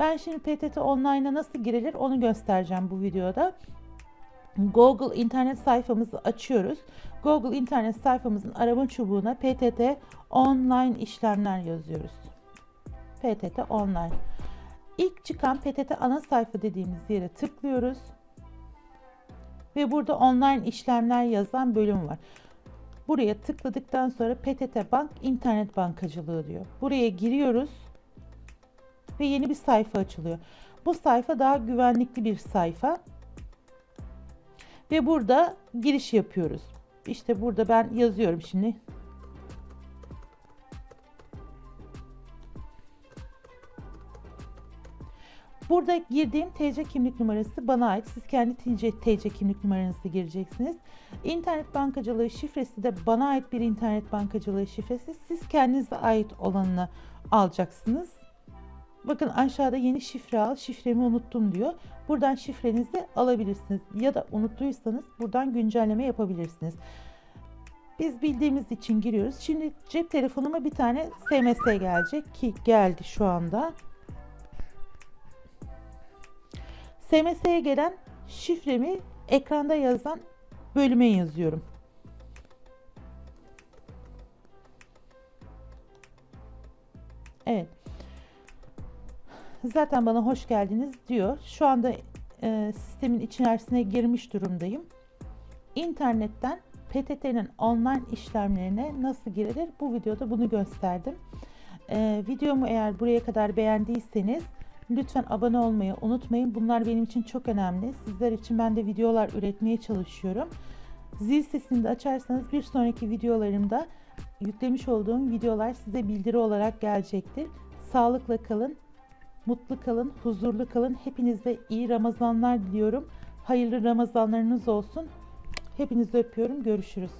Ben şimdi PTT Online'a nasıl girilir onu göstereceğim bu videoda. Google internet sayfamızı açıyoruz. Google internet sayfamızın arama çubuğuna PTT Online işlemler yazıyoruz. PTT Online. İlk çıkan PTT ana sayfa dediğimiz yere tıklıyoruz. Ve burada online işlemler yazan bölüm var. Buraya tıkladıktan sonra PTT Bank internet bankacılığı diyor. Buraya giriyoruz ve yeni bir sayfa açılıyor. Bu sayfa daha güvenlikli bir sayfa. Ve burada giriş yapıyoruz. İşte burada ben yazıyorum şimdi. Burada girdiğim TC kimlik numarası bana ait. Siz kendi TC, kimlik numaranızı gireceksiniz. İnternet bankacılığı şifresi de bana ait bir internet bankacılığı şifresi. Siz kendinize ait olanını alacaksınız. Bakın aşağıda yeni şifre al, şifremi unuttum diyor. Buradan şifrenizi alabilirsiniz. Ya da unuttuysanız buradan güncelleme yapabilirsiniz. Biz bildiğimiz için giriyoruz. Şimdi cep telefonuma bir tane SMS gelecek ki geldi şu anda. SMS'ye gelen şifremi ekranda yazan bölüme yazıyorum. Evet. Zaten bana hoş geldiniz diyor. Şu anda e, sistemin içerisine girmiş durumdayım. İnternetten PTT'nin online işlemlerine nasıl girilir? Bu videoda bunu gösterdim. E, videomu eğer buraya kadar beğendiyseniz lütfen abone olmayı unutmayın. Bunlar benim için çok önemli. Sizler için ben de videolar üretmeye çalışıyorum. Zil sesini de açarsanız bir sonraki videolarımda yüklemiş olduğum videolar size bildiri olarak gelecektir. Sağlıkla kalın, mutlu kalın, huzurlu kalın. Hepinize iyi Ramazanlar diliyorum. Hayırlı Ramazanlarınız olsun. Hepinizi öpüyorum. Görüşürüz.